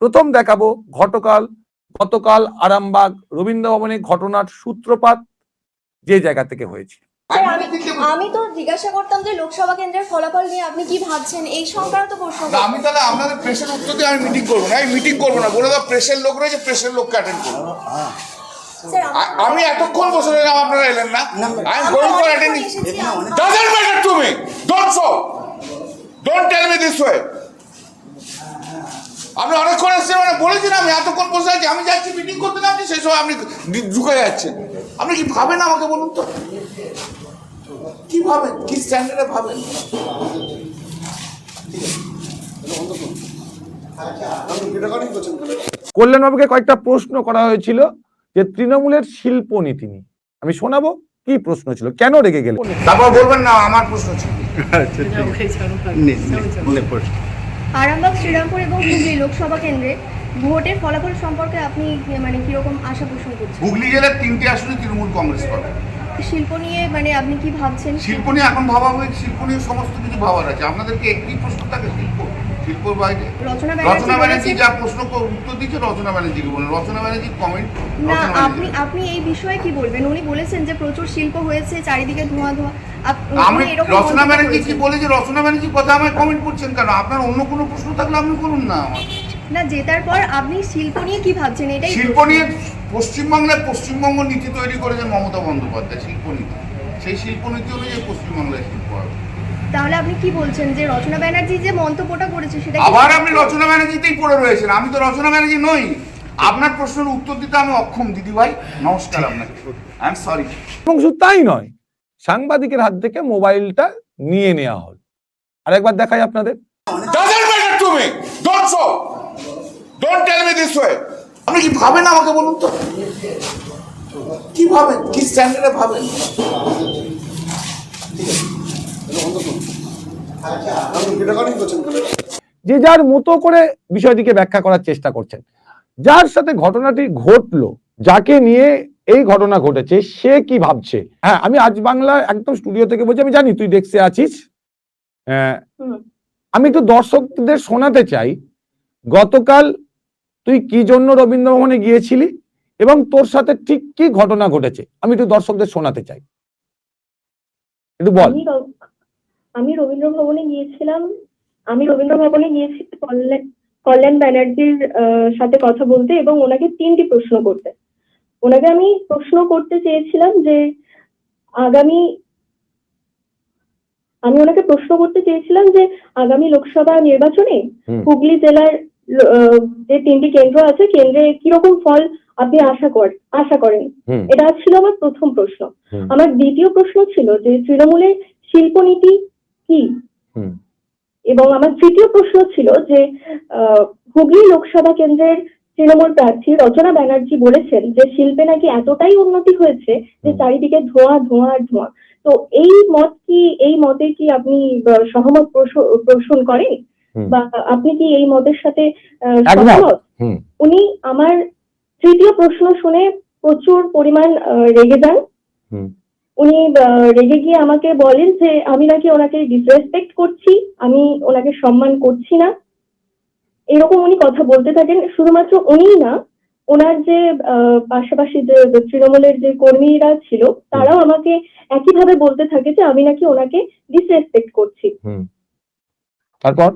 প্রথম দেখাবো ঘটকাল গতকাল আরামবাগ রবীন্দ্র ভবনে ঘটনার সূত্রপাত যে জায়গা থেকে হয়েছে। আমি তো জিজ্ঞাসা করতাম যে লোকসভা কেন্দ্রের ফলাফল নিয়ে আপনি কি ভাবছেন? এই সংক্রান্ত প্রশ্ন না, আমি তাহলে আপনাদের প্রেসের উত্তর দিয়ে আমি মিটিং করব না। আমি মিটিং করব না। বলে দাও প্রেসের লোক রয়েছে প্রেসের লোককে অ্যাটেন্ড করব। আমি এতক্ষণ বসে রইলাম আপনারা এলেন না। I am going for attending doesn't matter to me don't so don't tell me this way আপনি অনেকক্ষণ এসেছেন মানে বলেছেন আমি এতক্ষণ বসে আছি আমি যাচ্ছি মিটিং করতে নামছি সেই সময় আপনি ঢুকে যাচ্ছেন। আপনি কি ভাবেন আমাকে বলুন তো? কি ভাবেন? কি স্ট্যান্ডার্ডে ভাবেন? কল্যাণবাবুকে কয়েকটা প্রশ্ন করা হয়েছিল যে তৃণমূলের শিল্পনীতি নিয়ে আমি শোনাবো কি প্রশ্ন ছিল? কেন রেগে গেলেন? তারপর বলবেন না আমার প্রশ্ন ছিল। আরামবাগ শ্রীরামপুর এবং হুগলি লোকসভা কেন্দ্রে ভোটের ফলাফল সম্পর্কে আপনি মানে কীরকম আশা পোষণ করছেন? হুগলি জেলার তিনটে আসনে তৃণমূল কংগ্রেস পাবে। শিল্প নিয়ে মানে আপনি কি ভাবছেন? শিল্প নিয়ে এখন ভাবা হয়েছে শিল্প নিয়ে সমস্ত কিছু ভাবার আছে। আপনাদেরকে একটি প্রশ্ন থাকে শিল্প? শিল্পর বাইরে? রচনা ব্যানার্জি ব্যানার্জি যা প্রশ্ন উত্তর দিচ্ছে রচনা ব্যানার্জিকে বলেন। রচনা ব্যানার্জির কমেন্ট না আপনি আপনি এই বিষয়ে কি বলবেন? উনি বলেছেন যে প্রচুর শিল্প হয়েছে চারিদিকে ধোঁয়া ধোঁয়া। আমি রচনা ব্যানার্জি কি। বলেছে? রচনা ব্যানার্জির কথা আমায় কমেন্ট করছেন কেন? আপনার অন্য কোনো প্রশ্ন থাকলে আপনি করুন না আমার না জেতার পর আপনি শিল্প নিয়ে কি ভাবছেন? এটাই শিল্প নিয়ে পশ্চিমবাংলায় পশ্চিমবঙ্গ নীতি তৈরি করেছেন মমতা বন্দ্যোপাধ্যায় শিল্পনীতি সেই শিল্পনীতি অনুযায়ী পশ্চিমবাংলায় শিল্প হবে। তাহলে আপনি কি বলছেন? যে রচনা ব্যানার্জি যে মন্তব্যটা করেছে সেটা আবার আপনি রচনা ব্যানার্জিতেই পড়ে রয়েছেন। আমি তো রচনা ব্যানার্জি নই। আপনার প্রশ্নের উত্তর দিতে আমি অক্ষম দিদি ভাই নমস্কার আপনাকে। আই এম সরি এবং শুধু তাই নয় সাংবাদিকের হাত থেকে মোবাইলটা নিয়ে নেওয়া হল। আরেকবার দেখাই আপনাদের। আপনি কি ভাবেন আমাকে বলুন তো? কি ভাবেন? কি স্ট্যান্ডার্ডে ভাবেন? যে যার মতো করে বিষয়টিকে ব্যাখ্যা করার চেষ্টা করছেন যার সাথে ঘটনাটি ঘটলো যাকে নিয়ে এই ঘটনা ঘটেছে সে কি ভাবছে? হ্যাঁ আমি আজ বাংলা একদম স্টুডিও থেকে বলছি আমি জানি তুই ডেস্কে আছিস। আহ, আমি একটু দর্শকদের শোনাতে চাই গতকাল তুই কি জন্য রবীন্দ্র ভবনে গিয়েছিলি এবং তোর সাথে ঠিক কি ঘটনা ঘটেছে? আমি একটু দর্শকদের শোনাতে চাই। একটু বল। আমি রবীন্দ্র ভবনে গিয়েছিলাম আমি রবীন্দ্র ভবনে গিয়েছি কল্যাণ কল্যাণ ব্যানার্জির সাথে কথা বলতে এবং ওনাকে তিনটি প্রশ্ন করতে। ওনাকে আমি প্রশ্ন করতে চেয়েছিলাম যে আগামী আমি ওনাকে প্রশ্ন করতে চেয়েছিলাম যে আগামী লোকসভা নির্বাচনে হুগলি জেলার যে তিনটি কেন্দ্র আছে কেন্দ্রে কীরকম ফল আপনি আশা করেন আশা করেন? এটা ছিল আমার প্রথম প্রশ্ন। আমার দ্বিতীয় প্রশ্ন ছিল যে তৃণমূলের শিল্পনীতি কি? এবং আমার তৃতীয় প্রশ্ন ছিল যে আহ, হুগলি লোকসভা কেন্দ্রের তৃণমূল প্রার্থী রচনা ব্যানার্জি বলেছেন যে শিল্পে নাকি এতটাই উন্নতি হয়েছে যে চারিদিকে ধোঁয়া ধোঁয়া আর ধোঁয়া। তো এই মত কি এই মতে কি আপনি সহমত পোষ- পোষণ করেন? বা আপনি কি এই মতের সাথে সহমত? উনি আমার তৃতীয় প্রশ্ন শুনে প্রচুর পরিমাণ রেগে যান। উনি রেগে গিয়ে আমাকে বলেন যে আমি নাকি ওনাকে ডিসরেসপেক্ট করছি আমি ওনাকে সম্মান করছি না। এরকম উনি কথা বলতে থাকেন। শুধুমাত্র উনিই না ওনার যে পাশাপাশি যে তৃণমূলের যে কর্মীরা ছিল তারাও আমাকে একইভাবে বলতে থাকে যে আমি নাকি ওনাকে ডিসরেসপেক্ট করছি। তারপর?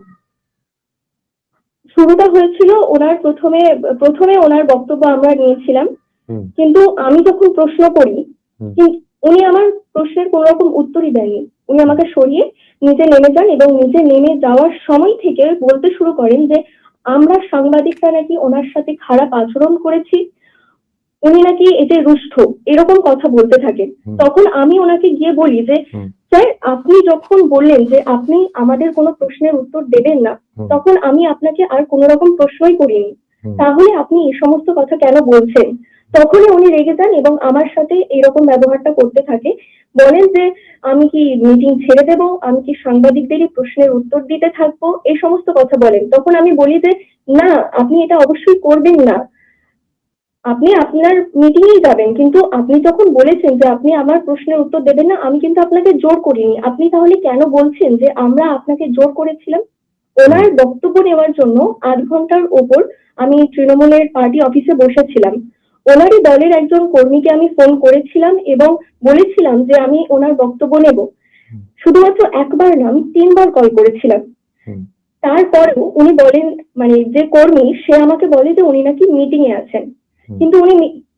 শুরুটা হয়েছিল ওনার প্রথমে প্রথমে ওনার বক্তব্য আমরা নিয়েছিলাম। কিন্তু আমি যখন প্রশ্ন করি। উনি আমার প্রশ্নের কোনো রকম উত্তরই দেননি। উনি আমাকে সরিয়ে নিজে নেমে যান এবং নিজে নেমে যাওয়ার সময় থেকে বলতে শুরু করেন যে আমরা সাংবাদিকরা নাকি ওনার সাথে খারাপ আচরণ করেছি উনি নাকি এতে রুষ্ট এরকম কথা বলতে থাকেন। তখন আমি ওনাকে গিয়ে বলি যে স্যার আপনি যখন বললেন যে আপনি আমাদের কোনো প্রশ্নের উত্তর দেবেন না তখন আমি আপনাকে আর কোনো রকম প্রশ্নই করিনি। তাহলে আপনি এই সমস্ত কথা কেন বলছেন? তখনই উনি রেগে যান এবং আমার সাথে এরকম ব্যবহারটা করতে থাকে। বলেন যে, আমি কি মিটিং ছেড়ে দেব? আমি কি সাংবাদিকদেরই প্রশ্নের উত্তর দিতে থাকব? এই সমস্ত কথা বলেন। তখন আমি বলি যে, না, আপনি এটা অবশ্যই করবেন না। আপনি আপনার মিটিংয়েই যাবেন। কিন্তু আপনি যখন বলেছেন যে, আপনি আমার প্রশ্নের উত্তর দেবেন না, আমি কিন্তু আপনাকে জোর করিনি। আপনি তাহলে কেন বলছেন যে, আমরা আপনাকে জোর করেছিলাম? ওনার বক্তব্য নেওয়ার জন্য আধ ঘণ্টার ওপর আমি তৃণমূলের পার্টি অফিসে বসেছিলাম। ওনারই দলের একজন কর্মীকে আমি ফোন করেছিলাম এবং বলেছিলাম যে আমি ওনার বক্তব্য নেব। শুধুমাত্র একবার না আমি তিনবার কল করেছিলাম। তারপরেও উনি বলেন মানে যে কর্মী সে আমাকে বলে যে উনি নাকি মিটিং এ আছেন কিন্তু উনি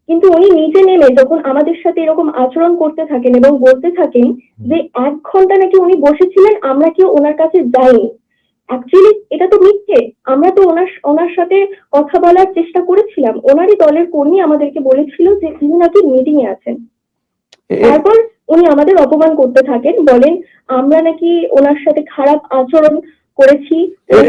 কিন্তু উনি নিচে নেমে যখন আমাদের সাথে এরকম আচরণ করতে থাকেন এবং বলতে থাকেন যে এক ঘণ্টা নাকি উনি বসেছিলেন আমরা কেউ ওনার কাছে যাইনি। অ্যাকচুয়ালি এটা তো মিথ্যে। আমরা তো ওনার ওনার সাথে কথা বলার চেষ্টা করেছিলাম। ওনারই দলের কর্মী আমাদেরকে বলেছিল যে তিনি নাকি মিটিং এ আছেন তারপর উনি আমাদের অপমান করতে থাকেন বলেন আমরা নাকি ওনার সাথে খারাপ আচরণ করেছি।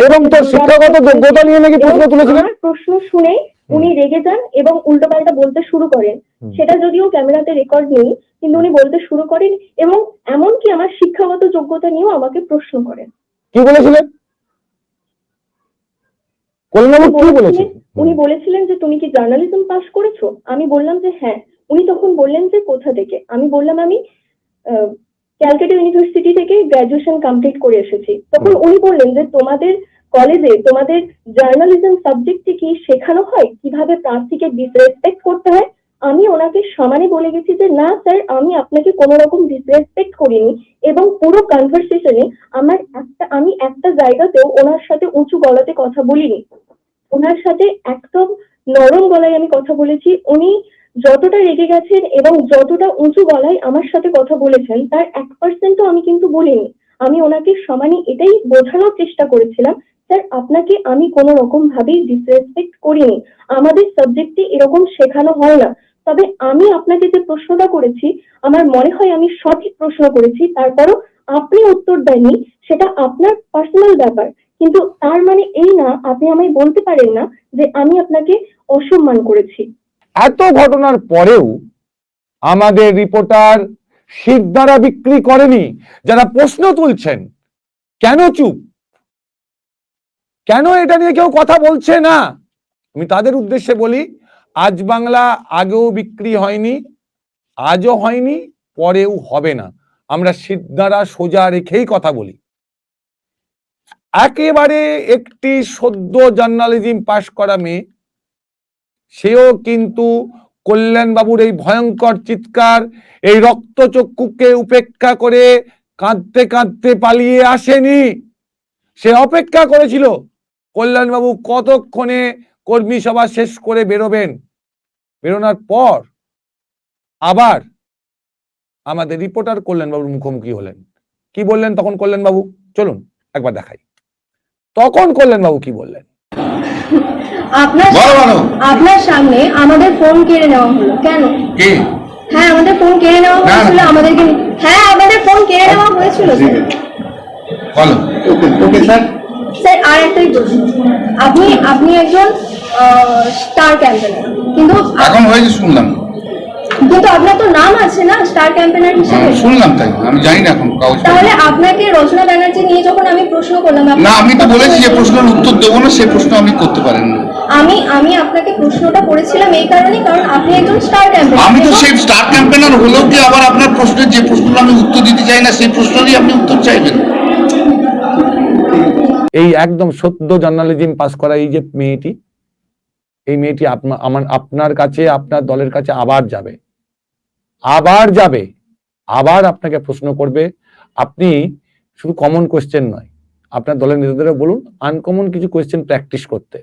এবং তোর শিক্ষাগত যোগ্যতা নিয়ে নাকি প্রশ্ন তুলেছিলেন? প্রশ্ন শুনে উনি রেগে যান এবং উল্টোপাল্টা বলতে শুরু করেন। সেটা যদিও ক্যামেরাতে রেকর্ড নেই কিন্তু উনি বলতে শুরু করেন এবং এমনকি আমার শিক্ষাগত যোগ্যতা নিয়েও আমাকে প্রশ্ন করেন। কি বলেছিলেন? কল্যাণবাবু কি উনি বলেছিলেন বলেছিলেন- উনি বলেছিলেন যে তুমি কি জার্নালিজম পাস করেছ? আমি বললাম যে হ্যাঁ। উনি তখন বললেন যে কোথা থেকে? আমি বললাম আমি ক্যালকাটা ইউনিভার্সিটি থেকে গ্র্যাজুয়েশন কমপ্লিট করে এসেছি। তখন উনি বললেন যে তোমাদের কলেজে তোমাদের জার্নালিজম সাবজেক্টে কি শেখানো হয়? কীভাবে প্রার্থীকে ডিসরেসপেক্ট করতে হয়? আমি ওনাকে সমানে বলে গেছি যে, না, স্যার, আমি আপনাকে কোনো রকম ডিসরেসপেক্ট করিনি। এবং পুরো কনভারসেশনে আমার একটা, আমি একটা জায়গাতেও ওনার সাথে উঁচু গলাতে কথা বলিনি। ওনার সাথে একদম নরম গলায় আমি কথা বলেছি। উনি যতটা রেগে গেছেন এবং যতটা উঁচু গলায় আমার সাথে কথা বলেছেন, তার এক পার্সেন্টও আমি কিন্তু বলিনি। আমি ওনাকে সমানে এটাই বোঝানোর চেষ্টা করেছিলাম, স্যার, আপনাকে আমি কোনো রকম ভাবেই ডিসরেসপেক্ট করিনি। আমাদের সাবজেক্টে এরকম শেখানো হয় না। তবে আমি আপনাকে যে প্রশ্নটা করেছি, আমার মনে হয় আমি সঠিক প্রশ্ন করেছি, তারপরও আপনি উত্তর দেননি, সেটা আপনার পার্সোনাল ব্যাপার। কিন্তু তার মানে এই না, আপনি আমায় বলতে পারেন না যে আমি আপনাকে অসম্মান করেছি। এত ঘটনার পরেও আমাদের রিপোর্টার শিরদারা বিক্রি করেনি, যারা প্রশ্ন তুলছেন। কেন চুপ? কেন এটা নিয়ে কেউ কথা বলছে না? আমি তাদের উদ্দেশ্যে বলি আজ বাংলা আগেও বিক্রি হয়নি, আজও হয়নি, পরেও হবে না। আমরা সিদ্ধারা সোজা রেখেই কথা বলি। একেবারে একটি সদ্য জার্নালিজম পাশ করা মেয়ে, সেও কিন্তু কল্যাণবাবুর এই ভয়ঙ্কর চিৎকার, এই রক্তচক্ষুকে উপেক্ষা করে কাঁদতে কাঁদতে পালিয়ে আসেনি। সে অপেক্ষা করেছিল, কল্যাণবাবু কতক্ষণে কর্মী সভা শেষ করে বেরোবেন? বেরোনোর পর আবার আমাদের রিপোর্টার কল্যাণবাবুর মুখোমুখি হলেন। কি বললেন তখন কল্যাণবাবু? চলুন একবার দেখাই। তখন কল্যাণবাবু কি বললেন? আপনার আপনার সামনে আমাদের ফোন কেড়ে নেওয়া হলো কেন? হ্যাঁ আমাদের ফোন কেড়ে নেওয়া। হয়েছিল আমাদেরকে হ্যাঁ আমাদের ফোন কেড়ে নেওয়া হয়েছিল বলো। Okay sir. স্যার আর একটাই প্রশ্ন। আপনি আপনি একজন স্টার ক্যাম্পেনার কিন্তু এখন হয়েছে শুনলাম। কিন্তু আপনার তো নাম আছে না স্টার ক্যাম্পেনার হিসেবে? হ্যাঁ, শুনলাম তাই আমি জানি না এখন কাগজ তাহলে আপনাকে রচনা ব্যানার্জি নিয়ে যখন আমি প্রশ্ন করলাম না আমি তো বলেছি যে প্রশ্নের উত্তর দেবো না সেই প্রশ্ন আপনি করতে পারেন। না আমি আমি আপনাকে প্রশ্নটা করেছিলাম এই কারণে কারণ আপনি একজন স্টার ক্যাম্পেনার আমি তো সেই স্টার ক্যাম্পেনার হলেও কি আবার আপনার প্রশ্নের যে প্রশ্নটা আমি উত্তর দিতে চাই না সেই প্রশ্নেরই আপনি উত্তর চাইবেন? এই একদম সদ্য জার্নালিজম পাস করা এই যে মেয়েটি এই মেয়েটি আমার, আপনার কাছে, আপনার দলের কাছে আবার যাবে। আবার যাবে। আবার আপনাকে প্রশ্ন করবে, আপনি শুধু কমন কোয়েশ্চেন নয়। আপনার দলের নেতাদেরও বলুন আনকমন কিছু কোয়েশ্চেন প্র্যাকটিস করতে।